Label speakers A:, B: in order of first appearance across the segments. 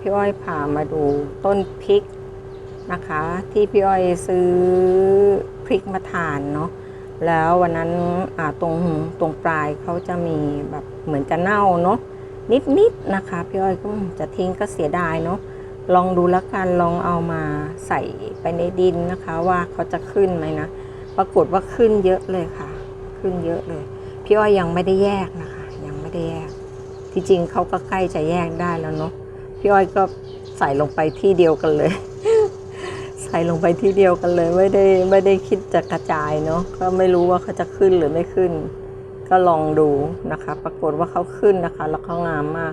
A: พี่อ้อยพามาดูต้นพริกนะคะ ที่พี่อ้อยซื้อพริกมาทานเนาะแล้ววันนั้นตรงตรงปลายเขาจะมีแบบเหมือนจะเน่าเนาะนิดๆนะคะพี่อ้อยก็จะทิ้งก็เสียดายเนาะลองดูแล้วกันลองเอามาใส่ไปในดินนะคะว่าเขาจะขึ้นไหมนะปรากฏว่าขึ้นเยอะเลยค่ะ ขึ้นเยอะเลย พี่อ้อยยังไม่ได้แยกนะคะ ยังไม่ได้แยก ที่จริงเขาก็ใกล้จะแยกได้แล้วเนาะ พี่อ้อยก็ใส่ลงไปที่เดียวกันเลย ใส่ลงไปที่เดียวกันเลย ไม่ได้ไม่ได้คิดจะกระจายเนาะก็ไม่รู้ว่าเขาจะขึ้นหรือไม่ขึ้น ก็ลองดูนะคะ ปรากฏว่าเขาขึ้นนะคะ แล้วเขางามมาก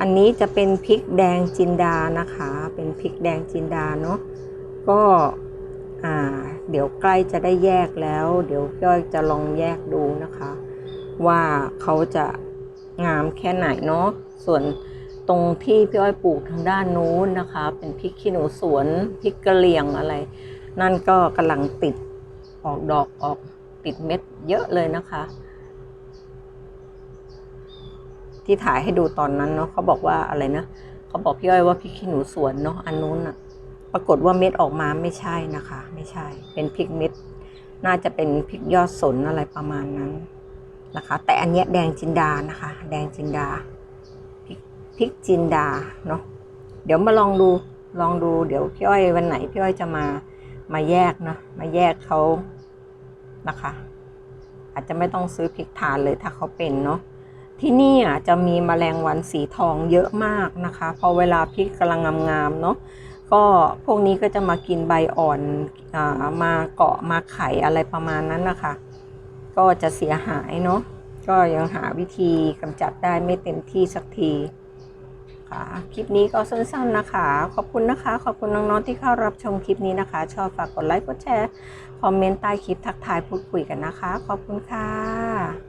A: อันนี้จะเป็นพริกแดงจินดานะคะ เป็นพริกแดงจินดาเนาะก็อ่าเดี๋ยวใกล้จะได้แยกแล้ว เดี๋ยวพี่อ้อยจะลองแยกดูนะคะ ว่าเขาจะงามแค่ไหนเนาะส่วน ตรงที่พี่อ้อยปลูกทางด้านนู้นนะคะ เป็นพริกขี้หนูสวนพริกกะเหรี่ยงอะไร นั่นก็กำลังติดออกดอกออกติดเม็ดเยอะเลยนะคะ ที่ถ่ายให้ดูตอนนั้นเนาะเขาบอกว่าอะไรนะเขาบอกพี่อ้อยว่าพริกขี้หนูสวนเนาะอันนู้นอะปรากฏว่าเม็ดออกมาไม่ใช่นะคะ ไม่ใช่ เป็นพริกเม็ด น่าจะเป็นพริกยอดสนอะไรประมาณนั้นนะคะ แต่อันเนี้ยแดงจินดานะคะ แดงจินดา พริกจินดาเนาะเดี๋ยวมาลองดูลองดูเดี๋ยวพี่อ้อยวันไหนพี่อ้อยจะมามาแยกนะมาแยกเขานะคะ อาจจะไม่ต้องซื้อพริกทานเลยถ้าเขาเป็นเนาะที่นี่อะจะมีแมลงวันสีทองเยอะมากนะคะ พอเวลาพริกกำลังงามๆเนาะก็พวกนี้ก็จะมากินใบอ่อนอามาเกาะมาไข่อะไรประมาณนั้นนะคะ ก็จะเสียหายเนาะก็ยังหาวิธีกำจัดได้ไม่เต็มที่สักที ค่ะ คลิปนี้ก็สั้นๆนะคะ ขอบคุณนะคะ ขอบคุณน้องๆที่เข้ารับชมคลิปนี้นะคะ ชอบฝากกดไลค์ กดแชร์ คอมเมนต์ใต้คลิปทักทายพูดคุยกันนะคะ ขอบคุณค่ะ